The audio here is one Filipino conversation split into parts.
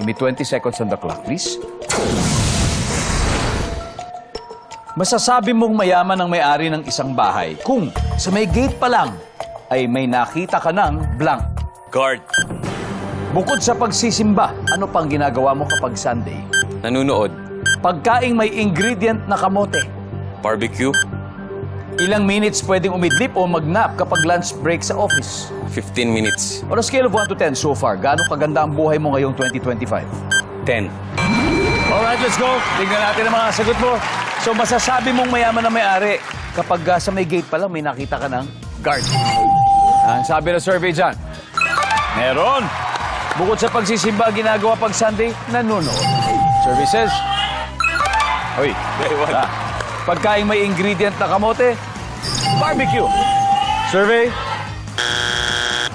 Give me 20 seconds on the clock, please. Masasabi mong mayaman ang may-ari ng isang bahay kung sa may gate pa lang ay may nakita ka ng blank. Guard. Bukod sa pagsisimba, ano pang ginagawa mo kapag Sunday? Nanunood. Pagkaing may ingredient na kamote. Barbecue. Ilang minutes pwedeng umidlip o magnap kapag lunch break sa office? 15 minutes. On a scale of 1 to 10 so far, gaano kaganda ang buhay mo ngayong 2025? 10. Alright, let's go. Tingnan natin ang mga sagot mo. So, masasabi mong mayaman na may-ari kapag ah, sa may gate pa lang may nakita ka ng guard. Ang sabi ng survey dyan, meron. Bukod sa pagsisimba, ginagawa pag Sunday, nanonood. Survey says, Uy, ah, pagkain may ingredient na kamote, barbecue. Survey,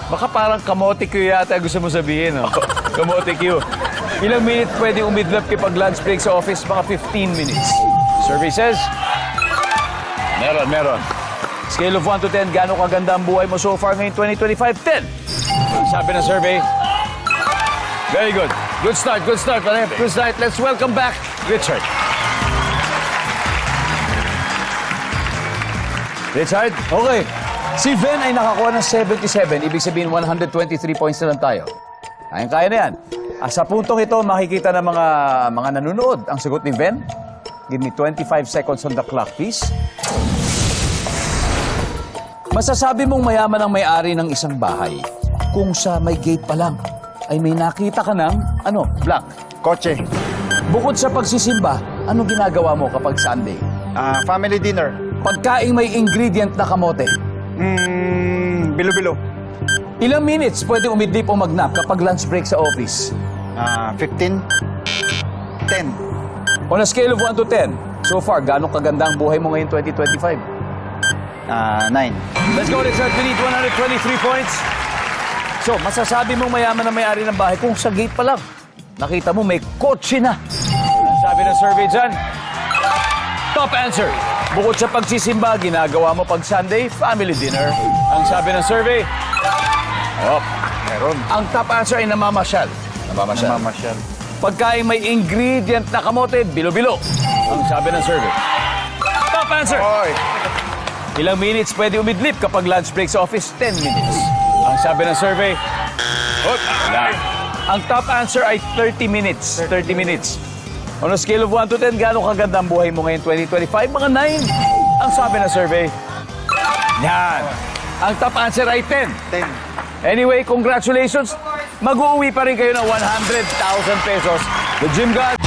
Baka parang kamote Q yata gusto mo sabihin, no? kamote Q. Ilang minutes pwede umidlap kapag lunch break sa office? Mga 15 minutes. Survey says, meron, meron. Scale of 1 to 10, gaano kaganda ang buhay mo so far ngayon 2025? 10. Ang Sabi ng survey, very good. Good start, good start. Good start. Let's welcome back Richard. Richard, okay. Si Ven ay nakakuha ng 77. Ibig sabihin, 123 points na lang tayo. Kayang-kaya na yan. Ah, sa puntong ito, makikita ng mga, mga nanonood ang sagot ni Ven. Give me 25 seconds on the clock, please. Masasabi mong mayaman ang may-ari ng isang bahay kung sa may gate pa lang ay may nakita ka ng, ano, blank. Kotse. Bukod sa pagsisimba, ano ginagawa mo kapag Sunday? Ah, family dinner. Pagkaing may ingredient na kamote. Mm, bilo-bilo. Ilang minutes pwede umidlip o magnap kapag lunch break sa office? Ah, 15. 10. On a scale of 1 to 10, so far, gano'ng kaganda ang buhay mo ngayon 2025? Ah, 9. Let's go, Richard. We need 123 points. So, masasabi mong mayaman na may-ari ng bahay kung sa gate pa lang. Nakita mo may kotse na. Ang sabi ng survey dyan, top answer. Bukod sa pagsisimba, ginagawa mo pag Sunday, family dinner. Ang sabi ng survey, oh, Meron. ang top answer ay namamasyal. Namamasyal. Mamasyal. Pagkain may ingredient na kamote, bilo-bilo. Ang sabi ng survey. Top answer. Oy. Ilang minutes pwede umidlip kapag lunch break sa office? 10 minutes. Ang sabi ng survey, wala. Ang top answer ay 30 minutes. 30 minutes. On a scale of 1 to 10, gaano kaganda ang buhay mo ngayon 2025? Mga 9. Ang sabi ng survey, yan. Ang top answer ay 10. 10. Anyway, congratulations. Mag-uwi pa rin kayo ng 100,000 pesos. The Gym God.